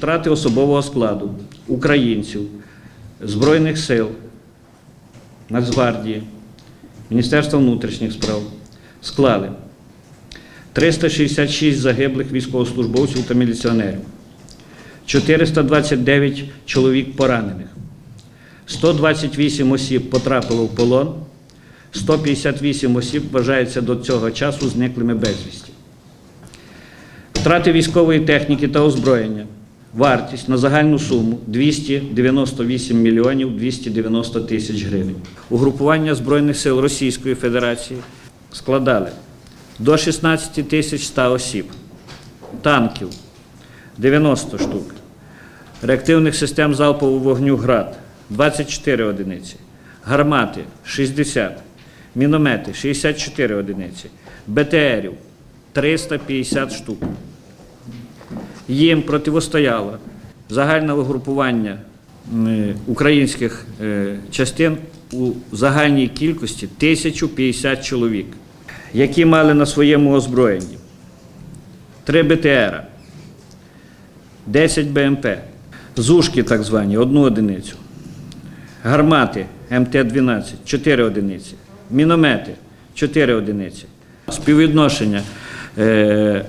втрати особового складу українців, Збройних сил, Нацгвардії, Міністерства внутрішніх справ склали 366 загиблих військовослужбовців та міліціонерів, 429 чоловік поранених, 128 осіб потрапило в полон, 158 осіб вважаються до цього часу зниклими безвісті. Втрати військової техніки та озброєння. Вартість на загальну суму 298 мільйонів 290 тисяч гривень. Угрупування Збройних сил Російської Федерації складали до 16 тисяч 100 осіб, танків 90 штук, реактивних систем залпового вогню ГРАД 24 одиниці, гармати 60, міномети 64 одиниці, БТРів 350 штук. Їм противостояло загальне угрупування українських е, частин у загальній кількості 1050 чоловік, які мали на своєму озброєнні 3 БТР, 10 БМП, зушки так звані, одну одиницю, гармати МТ-12, 4 одиниці, міномети 4 одиниці. Співвідношення е,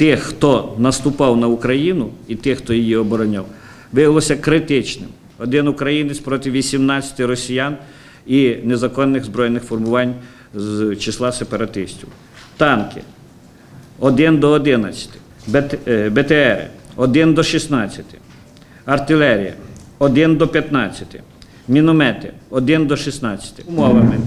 тих, хто наступав на Україну, і тих, хто її обороняв, виявилося критичним. Один українець проти 18 росіян і незаконних збройних формувань з числа сепаратистів. Танки 1 до 11, БТ, е, БТРи 1 до 16, артилерія 1 до 15, міномети 1 до 16. Умовами,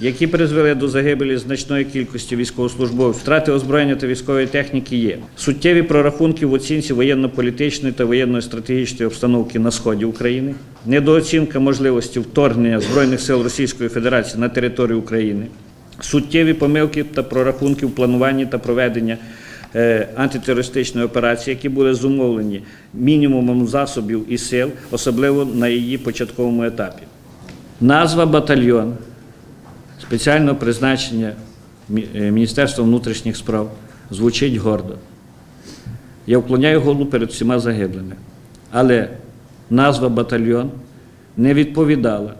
які призвели до загибелі значної кількості військовослужбовців, втрати озброєння та військової техніки є. Суттєві прорахунки в оцінці воєнно-політичної та воєнно-стратегічної обстановки на сході України, недооцінка можливості вторгнення Збройних сил Російської Федерації на територію України, суттєві помилки та прорахунки в плануванні та проведення е, антитерористичної операції, які були зумовлені мінімумом засобів і сил, особливо на її початковому етапі. Назва батальйон спеціального призначення е, Міністерства внутрішніх справ звучить гордо. Я вклоняю голову перед всіма загиблими. Але назва батальйон не відповідала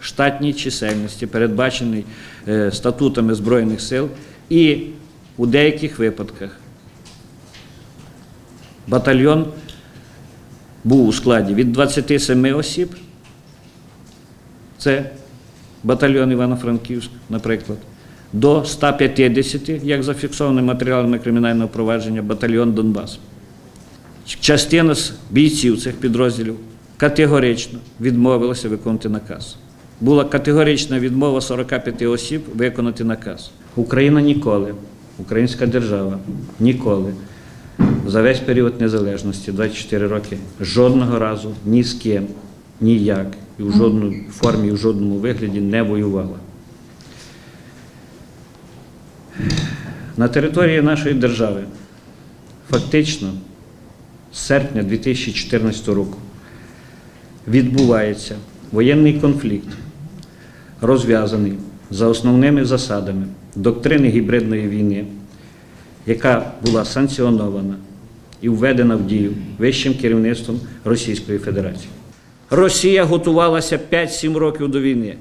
штатній чисельності, передбаченій е, статутами Збройних сил, і у деяких випадках батальйон був у складі від 27 осіб, це батальйон Івано-Франківськ, наприклад, до 150, як зафіксовано матеріалами кримінального провадження, батальйон Донбас. Частина з бійців цих підрозділів категорично відмовилася виконати наказ. Була категорична відмова 45 осіб виконати наказ. Україна ніколи, українська держава ніколи за весь період незалежності, 24 роки, жодного разу ні з ким, ніяк і в жодній формі, і в жодному вигляді не воювала. На території нашої держави фактично з серпня 2014 року відбувається воєнний конфлікт, розв'язаний за основними засадами доктрини гібридної війни, яка була санкціонована і введена в дію вищим керівництвом Російської Федерації. Росія готувалася 5-7 років до війни.